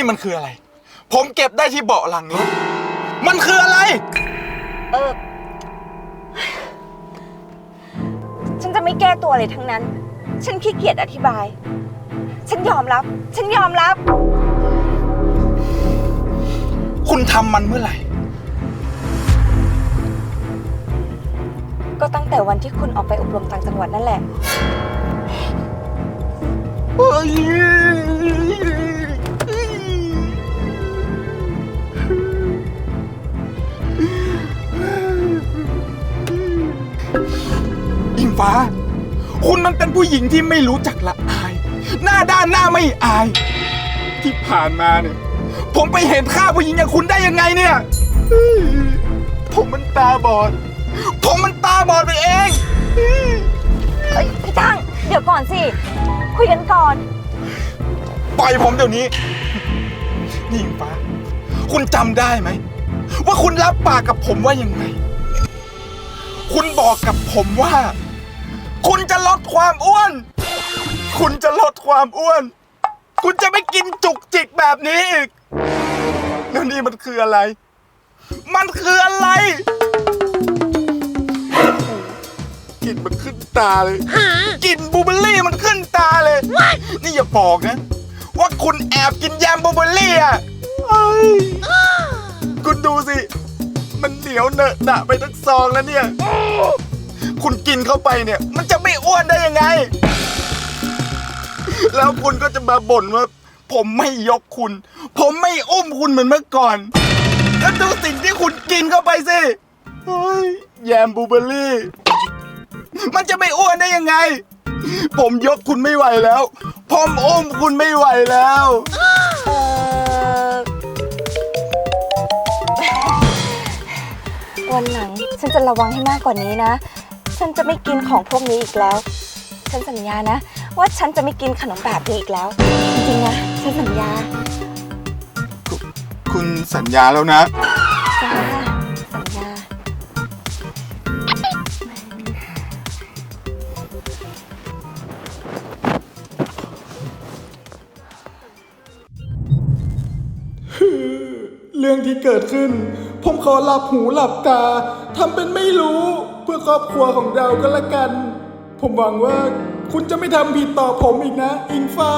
นี่มันคืออะไร ผมเก็บได้ที่เบาะหลังรถมันคืออะไร เออ ฉันจะไม่แก้ตัวเลยทั้งนั้น ฉันขี้เกียจอธิบาย ฉันยอมรับ ฉันยอมรับ คุณทำมันเมื่อไหร่ ก็ตั้งแต่วันที่คุณออกไปอบรมต่างจังหวัดนั่นแหละอิง ฟ้า คุณมันเป็นผู้หญิงที่ไม่รู้จักละอาย หน้าด้านหน้าไม่อาย ที่ผ่านมาเนี่ย ผมไปเห็นค่าผู้หญิงอย่างคุณได้ยังไงเนี่ยผมมันตาบอด ผมมันตาบอดไปเองเอ้ยพี่ตั้ง เดี๋ยวก่อนสิ คุยกันก่อน ปล่อยผมเดี๋ยวนี้ นี่อิงฟ้า คุณจำได้ไหม ว่าคุณรับปากกับผมว่ายังไง คุณบอกกับผมว่า คุณจะลดความอ้วน คุณจะลดความอ้วน คุณจะไม่กินจุกจิกแบบนี้อีกแล้วนี่มันคืออะไร มันคืออะไรกลิ่นมันขึ้นตาเลยกลิ่นบลูเบอร์รี่มันขึ้นตาเลย นี่อย่าบอกนะ ว่าคุณแอบกินแยมบลูเบอร์รี่อะเอ้ยคุณดูสิ มันเหนียวเนอะหนะไปทั้งซองแล้วเนี่ย คุณกินเข้าไปเนี่ย มันจะไม่อ้วนได้ยังไง แล้วคุณก็จะมาบ่นว่า ผมไม่ยกคุณ ผมไม่อุ้มคุณเหมือนเมื่อก่อนแล้วดูสิ่งที่คุณกินเข้าไปสิเฮ้ยแยมบูเบอรี่ มันจะไม่อ้วนได้ยังไง ผมยกคุณไม่ไหวแล้ว ผมอุ้มคุณไม่ไหวแล้วออวันหลังฉันจะระวังให้มากกว่านี้นะ ฉันจะไม่กินของพวกนี้อีกแล้ว ฉันสัญญานะ ว่าฉันจะไม่กินขนมแบบนี้อีกแล้ว จริงๆนะ ฉันสัญญาคุณสัญญาแล้วนะ จ้าสัญญา เรื่องที่เกิดขึ้น ผมขอหลับหูหลับตาทำเป็นไม่รู้ เพื่อครอบครัวของเราก็แล้วกัน ผมหวังว่าคุณจะไม่ทำผิดต่อผมอีกนะ อิงฟ้า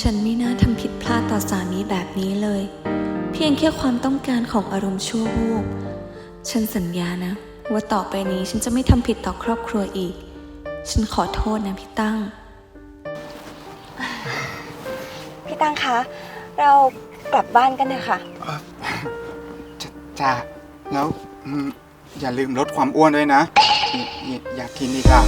ฉันไม่น่าทำผิดพลาดต่อสามีแบบนี้เลย เพียงแค่ความต้องการของอารมณ์ชั่ววูบฉันสัญญานะ ว่าต่อไปนี้ฉันจะไม่ทำผิดต่อครอบครัวอีก ฉันขอโทษนะพี่ตั้ง พี่ตั้งคะ เรากลับบ้านกันเถอะค่ะ จ้าแล้วอืมอย่าลืมลดความอ้วนด้วยนะอย่าอย่ากินอีกอะ